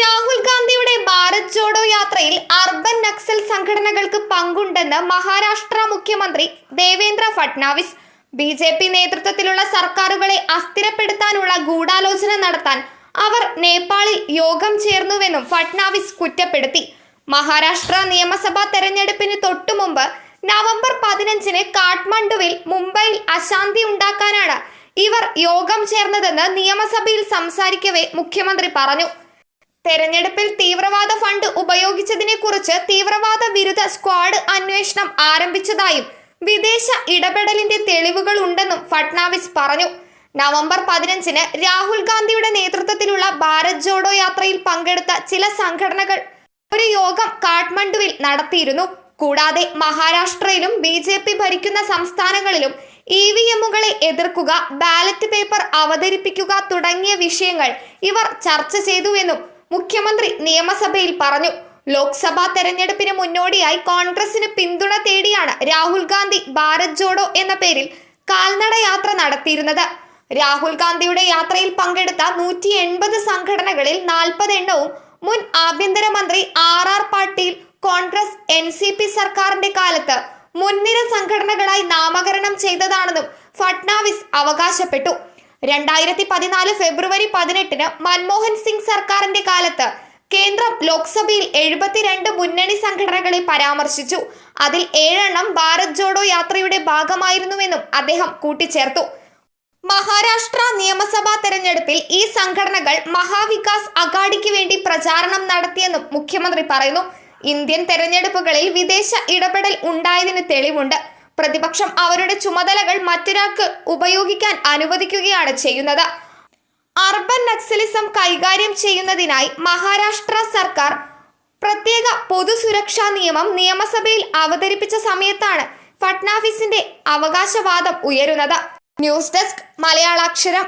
രാഹുൽ ഗാന്ധിയുടെ ഭാരത് ജോഡോ യാത്രയിൽ അർബൻ നക്സൽ സംഘടനകൾക്ക് പങ്കുണ്ടെന്ന് മഹാരാഷ്ട്ര മുഖ്യമന്ത്രി Devendra Fadnavis B J P നേതൃത്വത്തിലുള്ള സർക്കാരുകളെ അസ്ഥിരപ്പെടുത്താനുള്ള ഗൂഢാലോചന നടത്താൻ അവർ നേപ്പാളിൽ യോഗം ചേർന്നുവെന്നും ഫട്നാവിസ് കുറ്റപ്പെടുത്തി. മഹാരാഷ്ട്ര നിയമസഭാ തെരഞ്ഞെടുപ്പിന് തൊട്ടുമുമ്പ് നവംബർ പതിനഞ്ചിന് കാഠ്മണ്ഡുവിൽ മുംബൈയിൽ അശാന്തി ഉണ്ടാക്കാനാണ് ഇവർ യോഗം ചേർന്നതെന്ന് നിയമസഭയിൽ സംസാരിക്കവേ മുഖ്യമന്ത്രി പറഞ്ഞു. തെരഞ്ഞെടുപ്പിൽ തീവ്രവാദ ഫണ്ട് ഉപയോഗിച്ചതിനെ കുറിച്ച് തീവ്രവാദ വിരുദ്ധ സ്ക്വാഡ് അന്വേഷണം ആരംഭിച്ചതായും വിദേശ ഇടപെടലിന്റെ തെളിവുകൾ ഉണ്ടെന്നും ഫട്നാവിസ് പറഞ്ഞു. നവംബർ പതിനഞ്ചിന് രാഹുൽ ഗാന്ധിയുടെ നേതൃത്വത്തിലുള്ള ഭാരത് ജോഡോ യാത്രയിൽ പങ്കെടുത്ത ചില സംഘടനകൾ ഒരു യോഗം കാഠ്മണ്ഡുവിൽ നടത്തിയിരുന്നു. കൂടാതെ മഹാരാഷ്ട്രയിലും ബി ജെ പി ഭരിക്കുന്ന സംസ്ഥാനങ്ങളിലും ഇ വി എമ്മുകളെ എതിർക്കുക ബാലറ്റ് പേപ്പർ അവതരിപ്പിക്കുക തുടങ്ങിയ വിഷയങ്ങൾ ഇവർ ചർച്ച ചെയ്തുവെന്നും മുഖ്യമന്ത്രി നിയമസഭയിൽ പറഞ്ഞു. ലോക്സഭാ തെരഞ്ഞെടുപ്പിന് മുന്നോടിയായി കോൺഗ്രസിന് പിന്തുണ തേടിയാണ് രാഹുൽ ഗാന്ധി ഭാരത് ജോഡോ എന്ന പേരിൽ കാൽനട യാത്ര നടത്തിയിരുന്നത്. രാഹുൽ ഗാന്ധിയുടെ യാത്രയിൽ പങ്കെടുത്ത നൂറ്റി എൺപത് സംഘടനകളിൽ നാൽപ്പത് എണ്ണവും മുൻ ആഭ്യന്തരമന്ത്രി R R Patil Congress N C P സർക്കാരിന്റെ കാലത്ത് മുൻനിര സംഘടനകളായി നാമകരണം ചെയ്തതാണെന്നും ഫട്നാവിസ് അവകാശപ്പെട്ടു. രണ്ടായിരത്തി പതിനാല് ഫെബ്രുവരി പതിനെട്ടിന് മൻമോഹൻ സിംഗ് സർക്കാരിന്റെ കാലത്ത് കേന്ദ്രം ലോക്സഭയിൽ എഴുപത്തിരണ്ട് മുന്നണി സംഘടനകളെ പരാമർശിച്ചു. അതിൽ ഏഴെണ്ണം ഭാരത് ജോഡോ യാത്രയുടെ ഭാഗമായിരുന്നുവെന്നും അദ്ദേഹം കൂട്ടിച്ചേർത്തു. മഹാരാഷ്ട്ര നിയമസഭാ തെരഞ്ഞെടുപ്പിൽ ഈ സംഘടനകൾ മഹാവികാസ് അഗാഡിക്ക് വേണ്ടി പ്രചാരണം നടത്തിയെന്നും മുഖ്യമന്ത്രി പറയുന്നു. ഇന്ത്യൻ തെരഞ്ഞെടുപ്പുകളിൽ വിദേശ ഇടപെടൽ ഉണ്ടായതിന് തെളിവുണ്ട്. പ്രതിപക്ഷം അവരുടെ ചുമതലകൾ മറ്റൊരാൾക്ക് ഉപയോഗിക്കാൻ അനുവദിക്കുകയാണ് ചെയ്യുന്നത്. അർബൻ നക്സലിസം കൈകാര്യം ചെയ്യുന്നതിനായി മഹാരാഷ്ട്ര സർക്കാർ പ്രത്യേക പൊതുസുരക്ഷാ നിയമം നിയമസഭയിൽ അവതരിപ്പിച്ച സമയത്താണ് ഫട്നാഫിസിന്റെ അവകാശവാദം ഉയരുന്നത്. News desk മലയാളാക്ഷരം